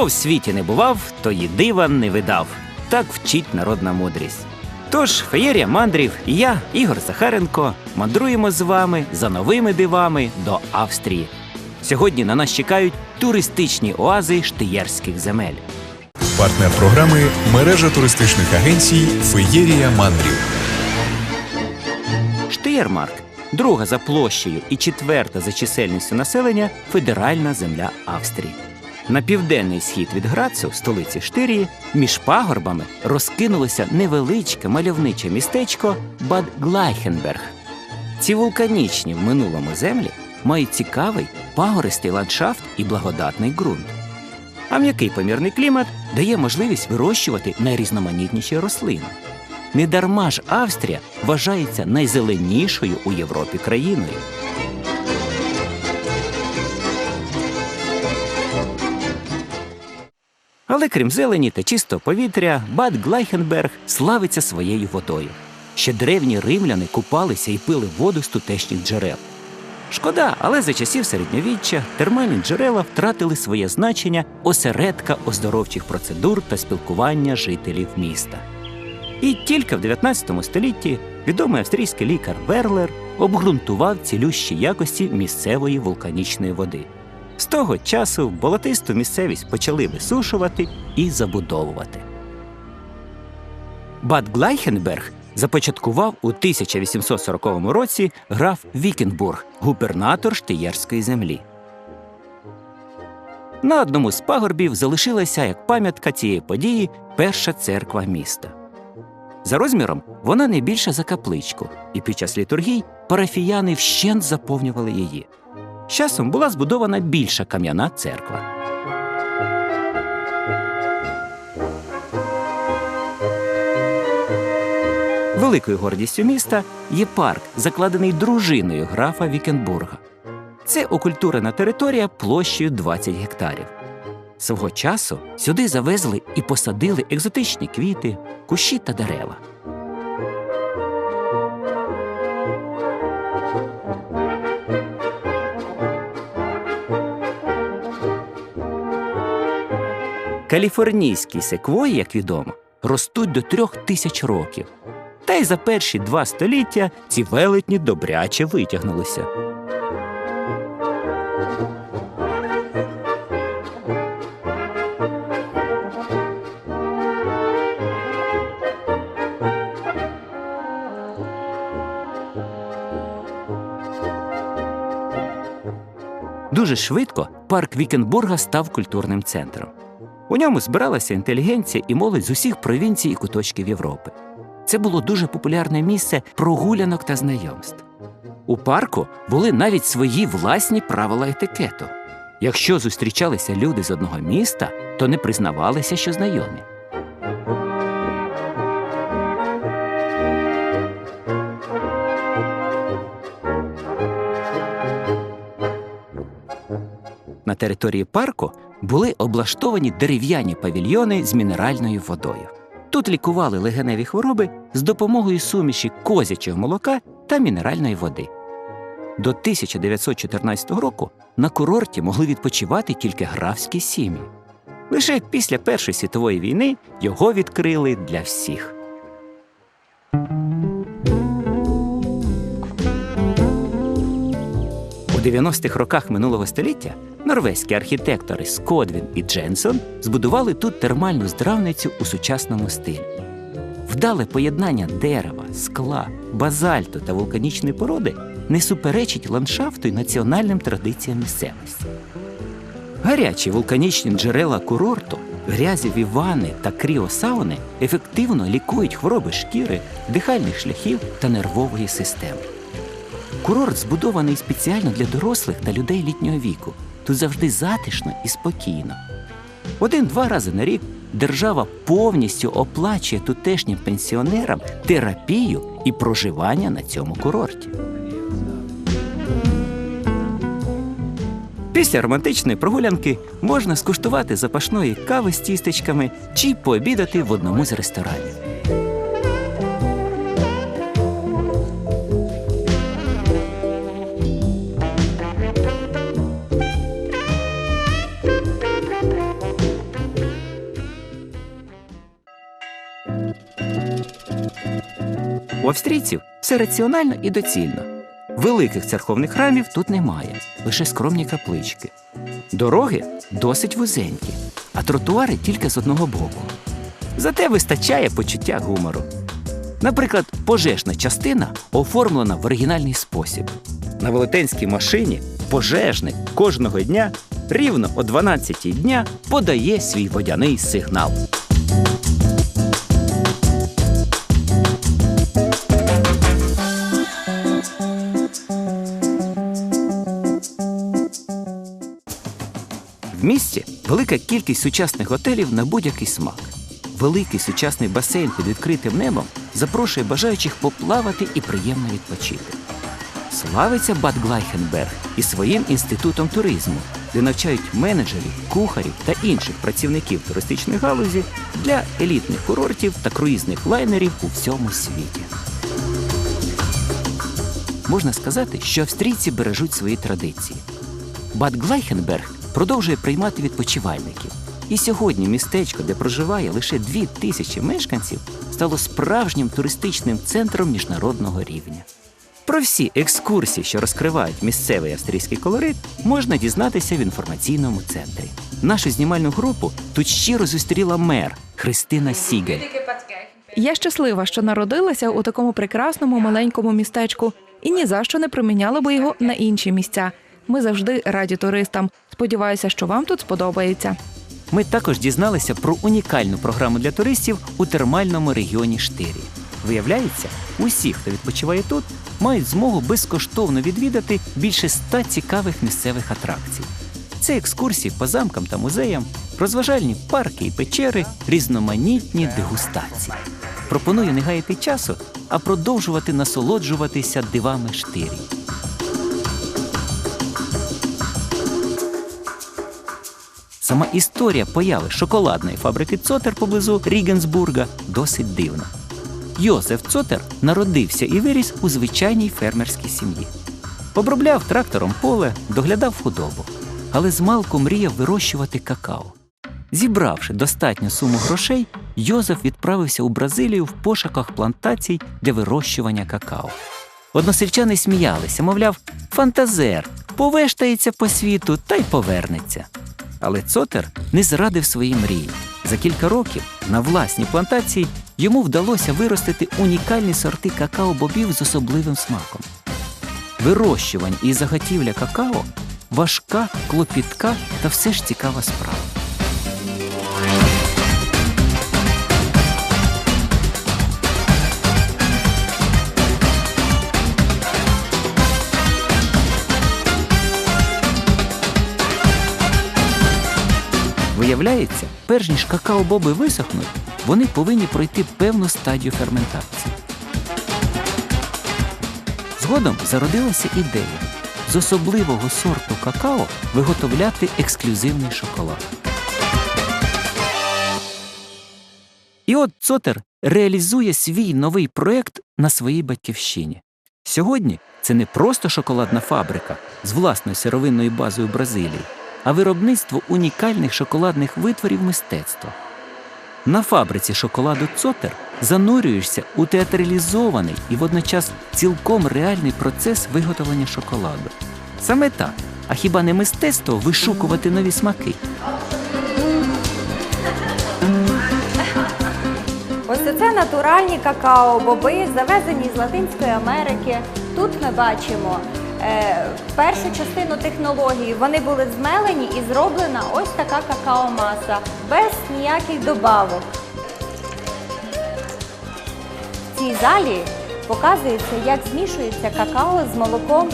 Хто в світі не бував, то й дива не видав. Так вчить народна мудрість. Тож, феєрія мандрів і я, Ігор Захаренко, мандруємо з вами за новими дивами до Австрії. Сьогодні на нас чекають туристичні оази штиєрських земель. Партнер програми мережа туристичних агенцій Феєрія мандрів. Штиєрмарк друга за площею і четверта за чисельністю населення федеральна земля Австрії. На південний схід від Грацу, столиці Штирії, між пагорбами розкинулося невеличке мальовниче містечко Бад Глайхенберг. Ці вулканічні в минулому землі мають цікавий пагористий ландшафт і благодатний ґрунт. А м'який помірний клімат дає можливість вирощувати найрізноманітніші рослини. Недарма ж Австрія вважається найзеленішою у Європі країною. Але крім зелені та чистого повітря, Бад Глайхенберг славиться своєю водою. Ще древні римляни купалися і пили воду з тутешніх джерел. Шкода, але за часів середньовіччя термальні джерела втратили своє значення осередка оздоровчих процедур та спілкування жителів міста. І тільки в 19 столітті відомий австрійський лікар Верлер обґрунтував цілющі якості місцевої вулканічної води. З того часу болотисту місцевість почали висушувати і забудовувати. Бад Глайхенберг започаткував у 1840 році граф Вікенбург, губернатор Штиєрської землі. На одному з пагорбів залишилася як пам'ятка цієї події перша церква міста. За розміром вона не більша за капличку, і під час літургій парафіяни вщент заповнювали її. З часом була збудована більша кам'яна церква. Великою гордістю міста є парк, закладений дружиною графа Вікенбурга. Це окультурена територія площею 20 гектарів. Свого часу сюди завезли і посадили екзотичні квіти, кущі та дерева. Каліфорнійські секвої, як відомо, ростуть до трьох тисяч років. Та й за перші два століття ці велетні добряче витягнулися. Дуже швидко парк Вікенбурга став культурним центром. У ньому збиралася інтелігенція і молодь з усіх провінцій і куточків Європи. Це було дуже популярне місце прогулянок та знайомств. У парку були навіть свої власні правила етикету. Якщо зустрічалися люди з одного міста, то не признавалися, що знайомі. На території парку були облаштовані дерев'яні павільйони з мінеральною водою. Тут лікували легеневі хвороби з допомогою суміші козячого молока та мінеральної води. До 1914 року на курорті могли відпочивати тільки графські сім'ї. Лише після Першої світової війни його відкрили для всіх. У 90-х роках минулого століття норвезькі архітектори Скодвін і Дженсон збудували тут термальну здравницю у сучасному стилі. Вдале поєднання дерева, скла, базальту та вулканічної породи не суперечить ландшафту і національним традиціям місцевості. Гарячі вулканічні джерела курорту Грязєві ванни та кріосауни ефективно лікують хвороби шкіри, дихальних шляхів та нервової системи. Курорт збудований спеціально для дорослих та людей літнього віку. Тут завжди затишно і спокійно. Один-два рази на рік держава повністю оплачує тутешнім пенсіонерам терапію і проживання на цьому курорті. Після романтичної прогулянки можна скуштувати запашної кави з тістечками чи пообідати в одному з ресторанів. Австрійців все раціонально і доцільно. Великих церковних храмів тут немає, лише скромні каплички. Дороги досить вузенькі, а тротуари тільки з одного боку. Зате вистачає почуття гумору. Наприклад, пожежна частина оформлена в оригінальний спосіб. На велетенській машині пожежник кожного дня рівно о 12 дня подає свій водяний сигнал. Велика кількість сучасних готелів на будь-який смак. Великий сучасний басейн під відкритим небом запрошує бажаючих поплавати і приємно відпочити. Славиться Бад Глайхенберг із своїм інститутом туризму, де навчають менеджерів, кухарів та інших працівників туристичної галузі для елітних курортів та круїзних лайнерів у всьому світі. Можна сказати, що австрійці бережуть свої традиції. Бад Глайхенберг продовжує приймати відпочивальників. І сьогодні містечко, де проживає лише дві тисячі мешканців, стало справжнім туристичним центром міжнародного рівня. Про всі екскурсії, що розкривають місцевий австрійський колорит, можна дізнатися в інформаційному центрі. Нашу знімальну групу тут щиро зустріла мер Христина Сігель. Я щаслива, що народилася у такому прекрасному маленькому містечку і ні за що не приміняла би його на інші місця. Ми завжди раді туристам. Сподіваюся, що вам тут сподобається. Ми також дізналися про унікальну програму для туристів у термальному регіоні Штирі. Виявляється, усі, хто відпочиває тут, мають змогу безкоштовно відвідати більше ста цікавих місцевих атракцій. Це екскурсії по замкам та музеям, розважальні парки і печери, різноманітні дегустації. Пропоную не гаяти часу, а продовжувати насолоджуватися дивами штирі. Сама історія появи шоколадної фабрики Цотер поблизу Рігенсбурга досить дивна. Йозеф Цотер народився і виріс у звичайній фермерській сім'ї. Обробляв трактором поле, доглядав худобу, але змалку мріяв вирощувати какао. Зібравши достатню суму грошей, Йозеф відправився у Бразилію в пошуках плантацій для вирощування какао. Односельчани сміялися, мовляв, фантазер, повештається по світу та й повернеться. Але Цотер не зрадив свої мрії. За кілька років на власній плантації йому вдалося виростити унікальні сорти какао-бобів з особливим смаком. Вирощування і заготівля какао важка, клопітка та все ж цікава справа. Виявляється, перш ніж какао-боби висохнуть, вони повинні пройти певну стадію ферментації. Згодом зародилася ідея з особливого сорту какао виготовляти ексклюзивний шоколад. І от Цотер реалізує свій новий проект на своїй батьківщині. Сьогодні це не просто шоколадна фабрика з власною сировинною базою Бразилії, а виробництво унікальних шоколадних витворів мистецтва. На фабриці шоколаду Цотер занурюєшся у театралізований і водночас цілком реальний процес виготовлення шоколаду. Саме так, а хіба не мистецтво вишукувати нові смаки? Ось це натуральні какао-боби, завезені з Латинської Америки. Тут ми бачимо першу частину технології. Вони були змелені і зроблена ось така какао-маса без ніяких добавок. В цій залі показується, як змішується какао з молоком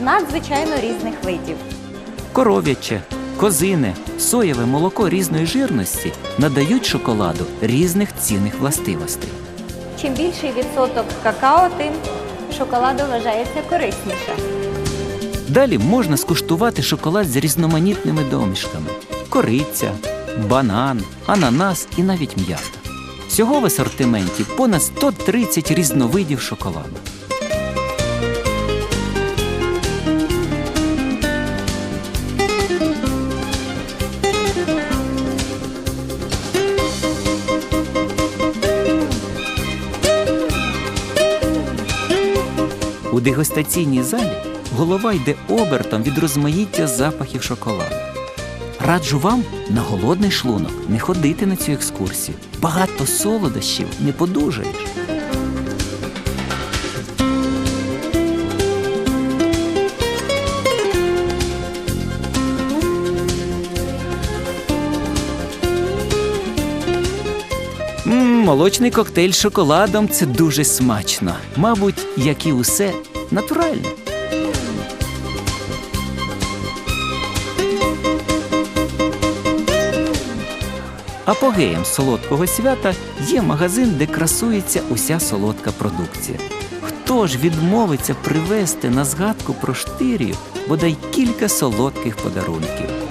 надзвичайно різних видів. Коров'яче, козине, соєве молоко різної жирності надають шоколаду різних цінних властивостей. Чим більший відсоток какао, тим шоколаду вважається корисніше. Далі можна скуштувати шоколад з різноманітними домішками: кориця, банан, ананас і навіть м'ята. Всього в асортименті понад 130 різновидів шоколаду. У дегустаційній залі голова йде обертом від розмаїття запахів шоколаду. Раджу вам на голодний шлунок не ходити на цю екскурсію. Багато солодощів не подужаєш. Молочний коктейль з шоколадом це дуже смачно. Мабуть, як і усе, натуральне. Апогеєм солодкого свята є магазин, де красується уся солодка продукція. Хто ж відмовиться привезти на згадку про штирію бодай кілька солодких подарунків?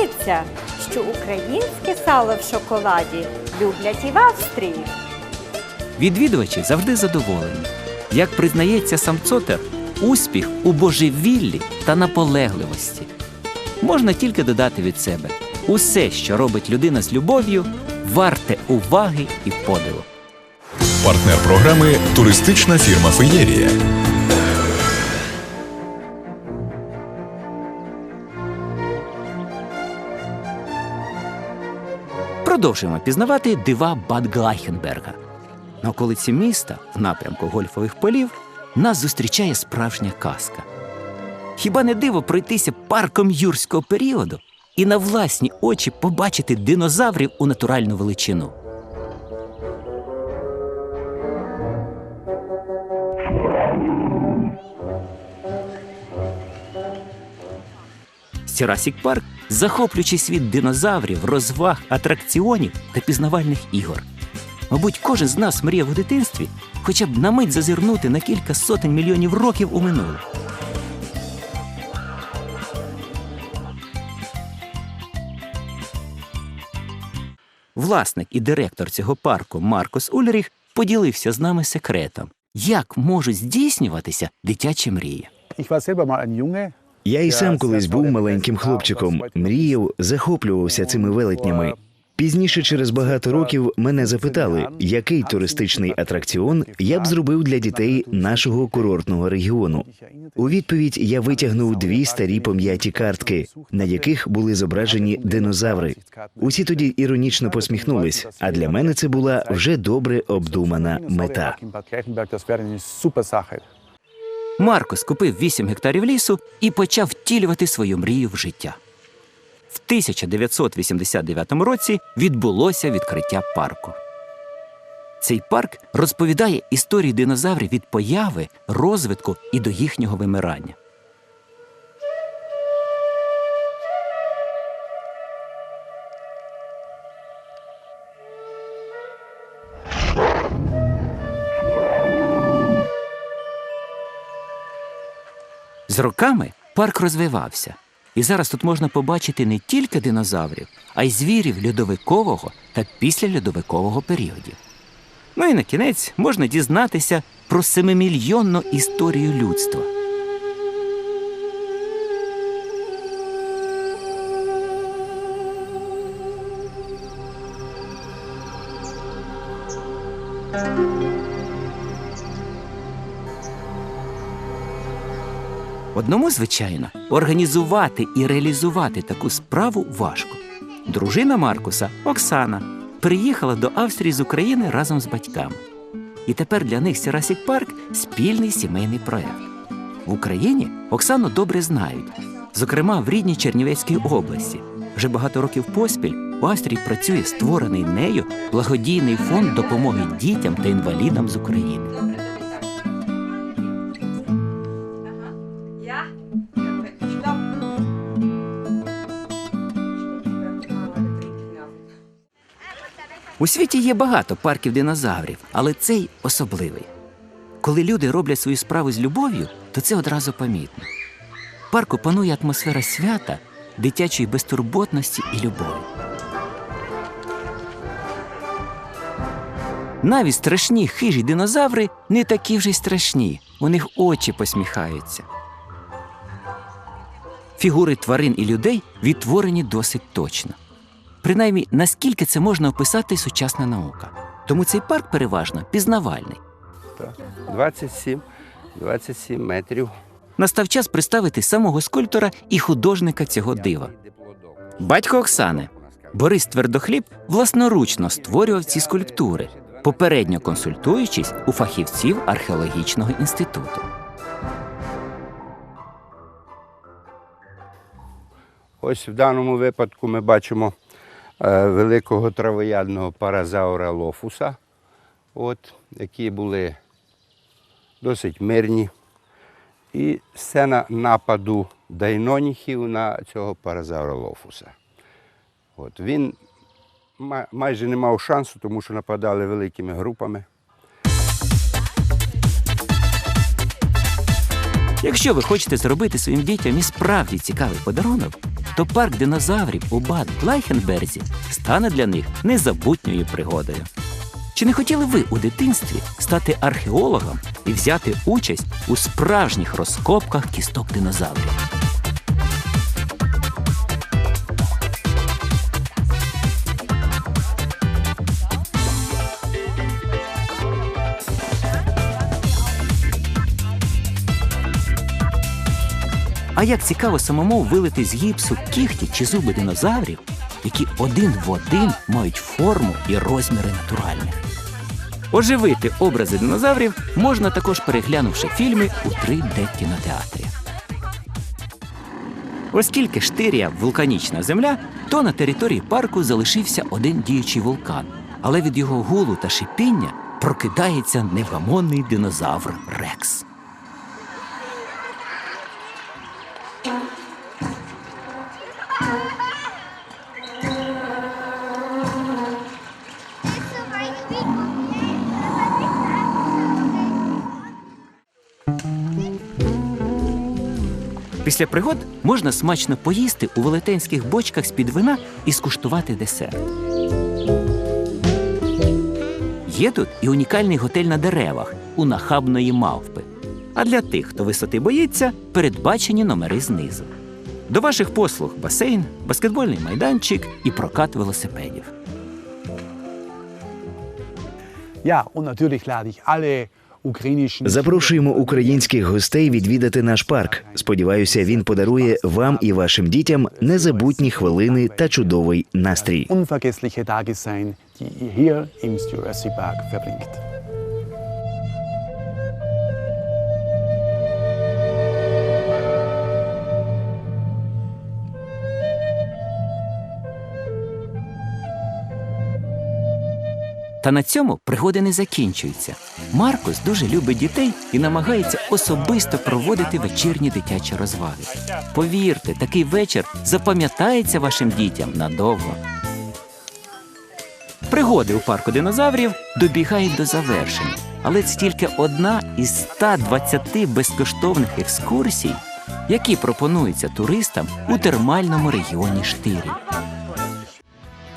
Виявляється, що українське сало в шоколаді люблять і в Австрії. Відвідувачі завжди задоволені. Як признається сам Цотер, успіх у божевіллі та наполегливості. Можна тільки додати від себе: усе, що робить людина з любов'ю, варте уваги і подиву. Партнер програми туристична фірма Феєрія. Продовжуємо пізнавати дива Бад Глайхенберга. На околиці міста, в напрямку гольфових полів, нас зустрічає справжня казка. Хіба не диво пройтися парком юрського періоду і на власні очі побачити динозаврів у натуральну величину? Сірасік Парк захоплюючий світ динозаврів, розваг, атракціонів та пізнавальних ігор. Мабуть, кожен з нас мріяв у дитинстві хоча б на мить зазирнути на кілька сотень мільйонів років у минуле. Власник і директор цього парку Маркус Ульріх поділився з нами секретом, як можуть здійснюватися дитячі мрії. Ich war selber mal ein Junge. Я і сам колись був маленьким хлопчиком, мріяв, захоплювався цими велетнями. Пізніше, через багато років, мене запитали, який туристичний атракціон я б зробив для дітей нашого курортного регіону. У відповідь я витягнув дві старі пом'яті картки, на яких були зображені динозаври. Усі тоді іронічно посміхнулись. А для мене це була вже добре обдумана мета. Маркос купив 8 гектарів лісу і почав втілювати свою мрію в життя. В 1989 році відбулося відкриття парку. Цей парк розповідає історії динозаврів від появи, розвитку і до їхнього вимирання. Роками парк розвивався, і зараз тут можна побачити не тільки динозаврів, а й звірів льодовикового та післяльодовикового періодів. Ну і на кінець можна дізнатися про семимільйонну історію людства. Одному, звичайно, організувати і реалізувати таку справу важко. Дружина Маркуса, Оксана, приїхала до Австрії з України разом з батьками. І тепер для них Сірасік Парк спільний сімейний проект. В Україні Оксану добре знають, зокрема в рідній Чернівецькій області. Вже багато років поспіль у Австрії працює створений нею благодійний фонд допомоги дітям та інвалідам з України. У світі є багато парків динозаврів, але цей особливий. Коли люди роблять свою справу з любов'ю, то це одразу помітно. В парку панує атмосфера свята, дитячої безтурботності і любові. Навіть страшні хижі динозаври не такі вже й страшні, у них очі посміхаються. Фігури тварин і людей відтворені досить точно. Принаймні, наскільки це можна описати сучасна наука. Тому цей парк переважно пізнавальний. 27, 27 метрів. Настав час представити самого скульптора і художника цього дива. Батько Оксани Борис Твердохліб власноручно створював ці скульптури, попередньо консультуючись у фахівців археологічного інституту. Ось в даному випадку ми бачимо великого травоядного паразаура лофуса, от, які були досить мирні. І сцена нападу дайноніхів на цього паразаура лофуса. От, він майже не мав шансу, тому що нападали великими групами. Якщо ви хочете зробити своїм дітям і справді цікавий подарунок, то парк динозаврів у Бад Лайхенберзі стане для них незабутньою пригодою. Чи не хотіли ви у дитинстві стати археологом і взяти участь у справжніх розкопках кісток динозаврів? А як цікаво самому вилити з гіпсу кіхті чи зуби динозаврів, які один в один мають форму і розміри натуральних. Оживити образи динозаврів можна також переглянувши фільми у 3D кінотеатрі. Оскільки Штирія вулканічна земля, то на території парку залишився один діючий вулкан, але від його гулу та шипіння прокидається невгамонний динозавр Рекс. Після пригод можна смачно поїсти у велетенських бочках з-під вина і скуштувати десерт. Є тут і унікальний готель на деревах у нахабної мавпи. А для тих, хто висоти боїться, передбачені номери знизу. До ваших послуг басейн, баскетбольний майданчик і прокат велосипедів. Ja, und natürlich lade ich alle. Запрошуємо українських гостей відвідати наш парк. Сподіваюся, він подарує вам і вашим дітям незабутні хвилини та чудовий настрій. Та на цьому пригоди не закінчуються. Маркус дуже любить дітей і намагається особисто проводити вечірні дитячі розваги. Повірте, такий вечір запам'ятається вашим дітям надовго. Пригоди у парку динозаврів добігають до завершення, але це тільки одна із 120 безкоштовних екскурсій, які пропонуються туристам у термальному регіоні Штирі.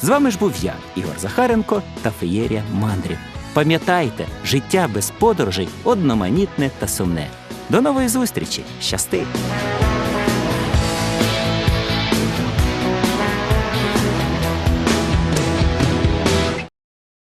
З вами ж був я, Ігор Захаренко та Феєрія Мандрів. Пам'ятайте, життя без подорожей одноманітне та сумне. До нової зустрічі! Щасти!